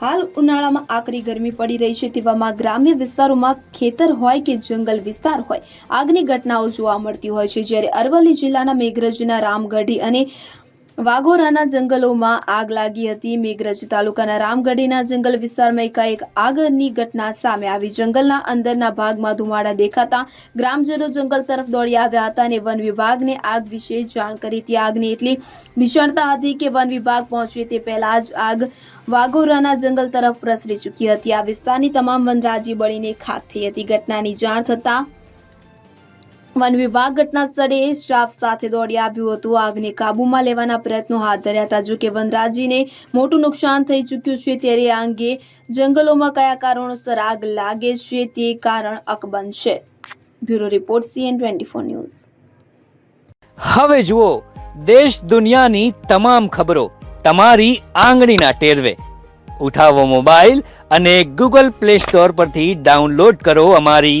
હાલ ઉનાળામાં આકરી ગરમી પડી રહી છે તેવામાં ગ્રામ્ય વિસ્તારોમાં ખેતર હોય કે જંગલ વિસ્તાર હોય, આગની ઘટનાઓ જોવા મળતી હોય છે. જ્યારે અરવલ્લી જિલ્લાના મેઘરજના, રામગઢી અને વાઘોરાના જંગલોમાં આગ લાગી હતી. મેઘરજ તાલુકાના રામગઢીના જંગલ વિસ્તારમાં એકાએક આગની ઘટના સામે આવી. જંગલના અંદરના ભાગમાં ધુમાડા દેખાતા ગ્રામજનો જંગલ તરફ દોડી આવ્યા હતા અને વન વિભાગને આગ વિશે જાણ કરી હતી. આગની એટલી ભીષણતા હતી કે વન વિભાગ પહોંચે તે પહેલા જ આગ વાઘોરાના જંગલ તરફ પ્રસરી ચૂકી હતી. આ વિસ્તારની તમામ વનરાજી બળીને ખાક થઈ હતી. ઘટનાની જાણ થતાં વન વિભાગ ઘટના સ્થળે સ્ટાફ સાથે દોડી આવ્યું હતું. આગને કાબૂમાં લેવાના પ્રયત્નો હાથ ધર્યા હતા. જો કે વનરાજીને મોટું નુકસાન થઈ ચૂક્યું છે ત્યારે આ અંગે જંગલોમાં કયા કારણોસર આગ લાગે છે તે કારણ અકબંધ છે. Bureau report CN twenty news. હવે જુઓ, દેશ દુનિયાની તમામ ખબરો તમારી આંગળીના ટેરવે. ઉઠાવો મોબાઈલ અને ગૂગલ પ્લે સ્ટોર પરથી ડાઉનલોડ કરો અમારી